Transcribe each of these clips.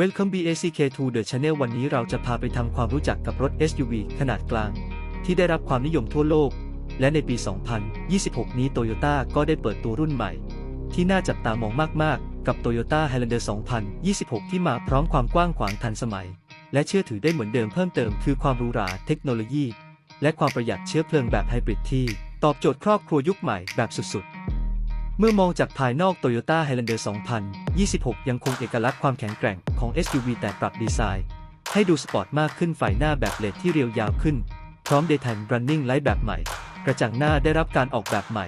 Welcome BACK to the Channel วันนี้เราจะพาไปทำความรู้จักกับรถ SUV ขนาดกลาง ที่ได้รับความนิยมทั่วโลก และในปี 2026 นี้ Toyota ก็ได้เปิดตัวรุ่นใหม่ ที่น่าจับตามองมาก ๆ กับ Toyota Highlander 2026 ที่มาพร้อมความกว้างขวางทันสมัย และเชื่อถือได้เหมือนเดิมเพิ่มเติมคือความหรูหราเทคโนโลยี และความประหยัดเชื้อเพลิงแบบไฮบริดที่ ตอบโจทย์ครอบครัวยุคใหม่แบบสุด ๆ เมื่อมองจากภายนอก Toyota Highlander 2026 ยังคงเอกลักษณ์ความแข็งแกร่งของ SUV แต่ปรับดีไซน์ ให้ดูสปอร์ตมากขึ้นไฟหน้าแบบเลดที่เรียวยาวขึ้น พร้อม Daytime Running Light แบบใหม่ กระจังหน้าได้รับการออกแบบใหม่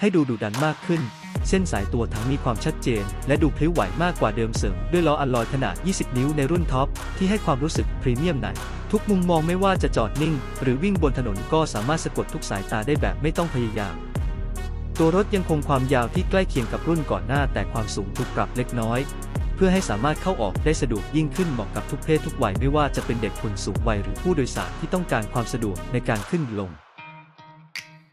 ให้ดูดุดันมากขึ้น เส้นสายตัวทั้งมีความชัดเจน และดูพลิ้วไหวมากกว่าเดิมเสริม ด้วยล้ออัลลอยขนาด 20 นิ้วในรุ่นท็อปที่ให้ความรู้สึกพรีเมียมหนักทุกมุมมองไม่ว่าจะจอดนิ่ง หรือวิ่งบนถนนก็สามารถสะกดทุกสายตาได้แบบไม่ต้องพยายาม ตัวรถยังคงความยาวที่ใกล้เคียงกับรุ่นก่อนหน้าแต่ความสูงถูกปรับเล็กน้อย เพื่อให้สามารถเข้าออกได้สะดวกยิ่งขึ้นเหมาะกับทุกเพศทุกวัยไม่ว่าจะเป็นเด็กคนสูงวัยหรือผู้โดยสารที่ต้องการความสะดวกในการขึ้นลง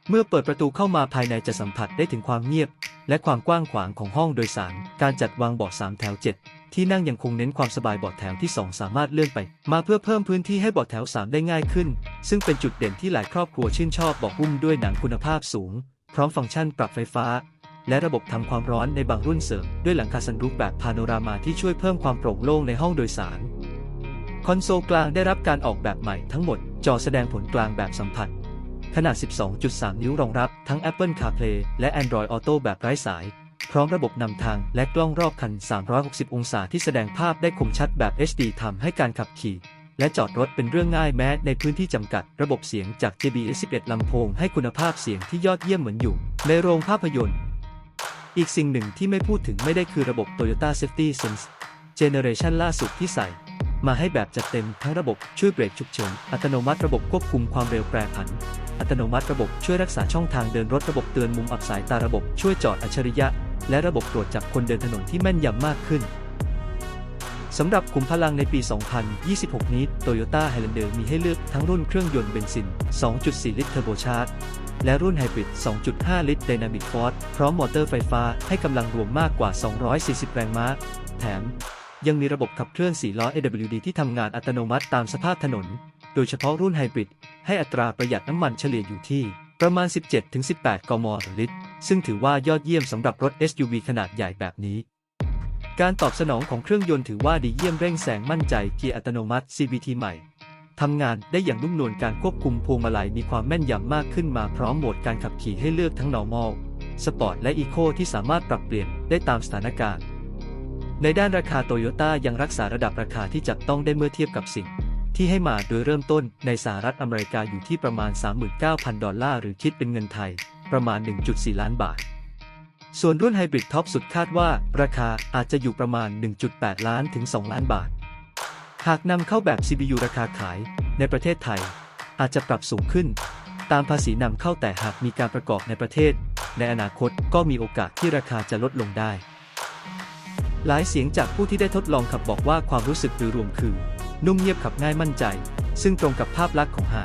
เมื่อเปิดประตูเข้ามาภายในจะสัมผัสได้ถึงความเงียบ และความกว้างขวางของห้องโดยสาร การจัดวางเบาะ3แถว 7 ที่นั่งยังคงเน้นความสบายเบาะแถวที่ 2 สามารถเลื่อนไป มาเพื่อเพิ่มพื้นที่ให้เบาะแถว 3 ได้ง่ายขึ้น ซึ่งเป็นจุดเด่นที่หลายครอบครัวชื่นชอบเบาะหุ้มด้วยหนังคุณภาพสูง พร้อมฟังก์ชันปรับไฟฟ้า และระบบทำความร้อนในบางรุ่นเสริม ด้วยหลังคาซันรูฟแบบพาโนรามาที่ช่วยเพิ่มความโปร่งโล่งในห้องโดยสาร คอนโซลกลางได้รับการออกแบบใหม่ทั้งหมด จอแสดงผลกลางแบบสัมผัส ขนาด 12.3 นิ้วรองรับทั้ง Apple CarPlay และ Android Auto แบบไร้สาย พร้อมระบบนำทางและกล้องรอบคัน 360 องศาที่แสดงภาพได้คมชัดแบบ HD ทำให้การขับขี่ และจอดรถเป็นเรื่องง่ายแม้ในพื้นที่จำกัดระบบเสียงจาก JBL 11ลำโพงให้คุณภาพเสียงที่ยอดเยี่ยมเหมือนอยู่ ในโรงภาพยนตร์ อีกสิ่งหนึ่งที่ไม่พูดถึงไม่ได้คือระบบ Toyota Safety Sense Generation ล่าสุดที่ใส่ มาให้แบบจัดเต็มทั้งระบบช่วยเบรกฉุกเฉินอัตโนมัติระบบควบคุมความเร็วแปรผัน อัตโนมัติระบบช่วยรักษาช่องทางเดินรถระบบเตือนมุมอับสายตาระบบช่วยจอดอัจฉริยะ และระบบตรวจจับคนเดินถนนที่แม่นยำมากขึ้น สำหรับขุมพลังในปี 2026 นี้ Toyota Highlander มีให้เลือกทั้งรุ่นเครื่องยนต์เบนซิน 2.4 ลิตรเทอร์โบชาร์จ และรุ่นไฮบริด 2.5 ลิตร Dynamic Force พร้อมมอเตอร์ไฟฟ้าให้กำลังรวมมากกว่า 240 แรงม้า แถม ยังมีระบบขับเคลื่อน4ล้อ AWD ที่ทำงานอัตโนมัติตามสภาพถนน โดยเฉพาะรุ่นไฮบริด ให้อัตราประหยัดน้ำมันเฉลี่ยอยู่ที่ ประมาณ 17-18 กมลิตร ซึ่งถือว่ายอดเยี่ยมสำหรับรถ SUV ขนาดใหญ่แบบนี้ การตอบสนองของเครื่องยนต์ถือว่าดีเยี่ยมเร่งแสงมั่นใจเกียร์อัตโนมัติ CVT ใหม่ทำงานได้อย่างนุ่มนวลการควบคุมพวงมาลัยมีความแม่นยำมากขึ้นมาพร้อมโหมดการขับขี่ให้เลือกทั้ง normal sport และ eco ที่สามารถปรับเปลี่ยนได้ตามสถานการณ์ ในด้านราคาโตโยต้ายังรักษาระดับราคาที่จับต้องได้เมื่อเทียบกับสิ่ง ที่ให้มาโดยเริ่มต้นในสหรัฐอเมริกาอยู่ที่ประมาณ 39,000 ดอลลาร์หรือคิดเป็นเงินไทย ประมาณ 1.4 ล้านบาท ส่วนรุ่นไฮบริดท็อปสุดคาดว่า ราคาอาจจะอยู่ประมาณ 1.8 ล้านถึง 2 ล้านบาท หากนำเข้าแบบ CPU ราคาขาย ในประเทศไทย อาจจะปรับสูงขึ้น ตามภาษีนำเข้าแต่หากมีการประกอบในประเทศ ในอนาคตก็มีโอกาสที่ราคาจะลดลงได้ หลายเสียงจากผู้ที่ได้ทดลองขับบอกว่าความรู้สึกโดยรวมคือ นุ่มเงียบขับง่ายมั่นใจ ซึ่งตรงกับภาพลักษณ์ของไฮ